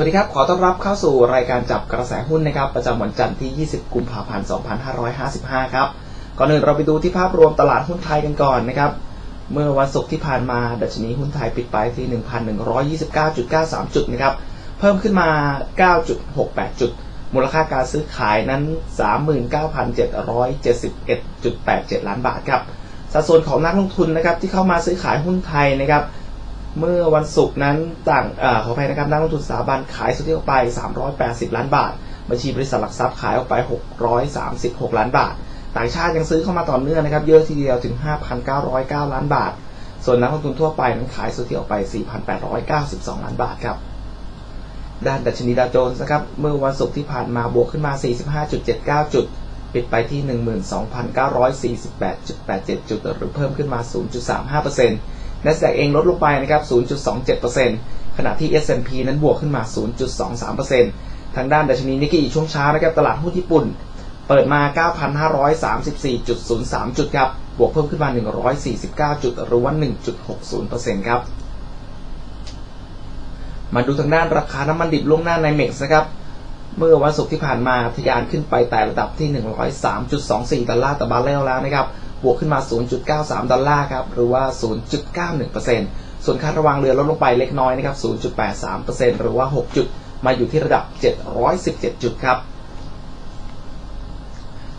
วัสดีครับ ขอต้อนรับเข้าสู่รายการจับกระแสหุ้นนะครับ ประจำวันจันทร์ที่ 20 กุมภาพันธ์ 2555 ครับ ก่อนอื่นเราไปดูที่ภาพรวมตลาดหุ้นไทยกันก่อนนะครับ เมื่อวันศุกร์ที่ผ่านมาดัชนีหุ้นไทยปิดไปที่ 1,129.93 จุดนะครับ เพิ่มขึ้นมา 9.68 จุด มูลค่าการซื้อขายนั้น 39,771.87 ล้านบาทครับ สัดส่วนของนักลงทุนนะครับที่เข้ามาซื้อขายหุ้นไทยนะครับ เมื่อวันศุกร์นั้นต่างอขออภัยนะครับนักลงทุนสถาบันขายสุทธิออกไป 380 ล้านบาท บัญชีบริษัทหลักทรัพย์ขายออกไป 636 ล้านบาท ต่างชาติยังซื้อเข้ามาต่อเนื่องนะครับ เยอะทีเดียวถึง 5,909 ล้านบาท ส่วนนักลงทุนทั่วไปนั้นขายสุทธิออกไป 4,892 ล้านบาทครับ ด้านดัชนีดาวโจนส์นะครับ เมื่อวันศุกร์ที่ผ่านมาบวกขึ้นมา 45.79 จุด ปิดไปที่ 12,948.87 จุดหรือเพิ่มขึ้นมา 0.35% องลดลงไปนะครับ 0.27%ขณะที่ S&P นั้นบวกขึ้นมา 0.23%ทางด้านดัชนีนิกเกิช่วงเช้านะครับ ตลาดหุ้นญี่ปุ่น เปิดมา 9,534.03 จุดครับ บวกเพิ่มขึ้นมา 149 จุด หรือว่า 1.60%ครับ มาดูทางด้านราคาน้ำมันดิบล่วงหน้าในเม็กซ์นะครับเมื่อวันศุกร์ที่ผ่านมาทะยานขึ้นไปแต่ระดับที่ 103.24 ดอลลาร์ต่อบาร์เรลแล้วนะครับ บวกขึ้นมา 0.93 ดอลลาร์ครับ หรือว่า 0.91%ส่วนค่าระวังเรือลดลงไปเล็กน้อยนะครับ 0.83%หรือว่า 6 จุด มาอยู่ที่ระดับ 717 จุดครับ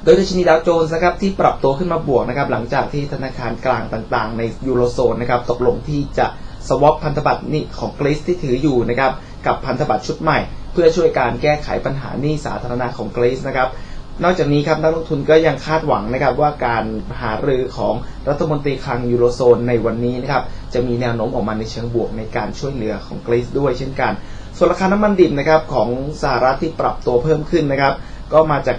โดยดัชนีดาวโจนส์นะครับที่ปรับตัวขึ้นมาบวกนะครับหลังจากที่ธนาคารกลางต่างๆ ในยูโรโซนนะครับตกลงที่จะสวอปพันธบัตรนี่ของกรีซที่ถืออยู่นะครับกับพันธบัตรชุดใหม่ เพื่อช่วยการแก้ไขปัญหาหนี้สาธารณะของกรีซนะครับ นอกจากนี้ครับนักลงทุนก็ยังคาดหวังนะครับว่าการหารือของรัฐมนตรีคลังยูโรโซนในวันนี้นะครับจะมีแนวโน้มออกมาในเชิงบวกในการช่วยเหลือของกรีซด้วยเช่นกัน ส่วนราคาน้ำมันดิบนะครับของสหรัฐที่ปรับตัวเพิ่มขึ้นนะครับ ก็มาจาก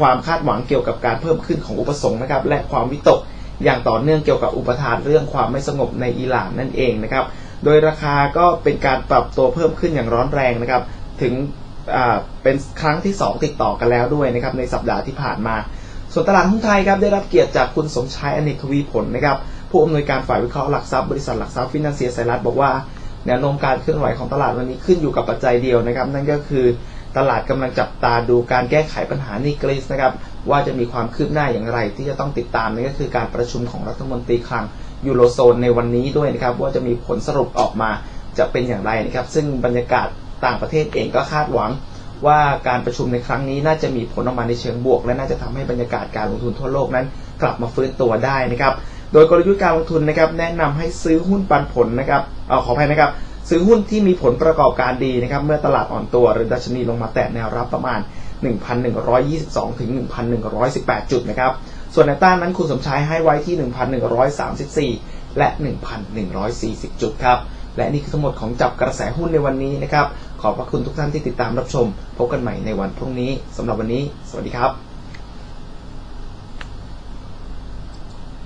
ความคาดหวังเกี่ยวกับการเพิ่มขึ้นของอุปสงค์นะครับและความวิตกอย่างต่อเนื่องเกี่ยวกับอุปทานเรื่องความไม่สงบในอิหร่านนั่นเองนะครับ โดยราคาก็เป็นการปรับตัวเพิ่มขึ้นอย่างร้อนแรงนะครับ ถึง เป็นครั้งที่ 2 ติดต่อกันแล้วด้วยนะครับในสัปดาห์ที่ผ่านมา ส่วนตลาดหุ้นไทยครับได้รับเกียรติจากคุณสมชายอเนกทวีผลนะครับผู้อำนวยการฝ่ายวิเคราะห์หลักทรัพย์บริษัทหลักทรัพย์ฟินแลนเซียไซรัสบอกว่าแนวโน้มการเคลื่อนไหวของตลาดวันนี้ขึ้นอยู่กับปัจจัยเดียวนะครับ นั่นก็คือตลาดกำลังจับตาดูการแก้ไขปัญหานี่กรีซนะครับว่าจะมีความคืบหน้าอย่างไรที่จะต้องติดตามนั่นก็คือการประชุมของรัฐมนตรีคลังยูโรโซนในวันนี้ด้วยนะครับว่าจะมีผลสรุปออกมาจะเป็นอย่างไรนะครับซึ่งบรรยากาศ ต่างประเทศเองก็คาดหวังว่าการประชุมในครั้งนี้น่าจะมีผลออกมาในเชิงบวก และน่าจะทำให้บรรยากาศการลงทุนทั่วโลกนั้น กลับมาฟื้นตัวได้นะครับ โดยกลยุทธ์การลงทุนนะครับแนะนำให้ซื้อหุ้นปันผลนะครับเอาขออภัยนะครับ ซื้อหุ้นที่มีผลประกอบการดีนะครับเมื่อตลาดอ่อนตัวหรือดัชนีลงมาแตะแนวรับประมาณ 1,122 ถึง 1,118 จุดนะครับส่วนในต้านนั้นคุณสมชายให้ไว้ที่ 1,134 และ 1,140 จุดครับและนี่คือทั้งหมดของจับกระแสหุ้นในวันนี้นะครับ ขอบพระคุณทุกท่านที่ติดตามรับชม พบกันใหม่ในวันพรุ่งนี้สำหรับวันนี้ สวัสดีครับ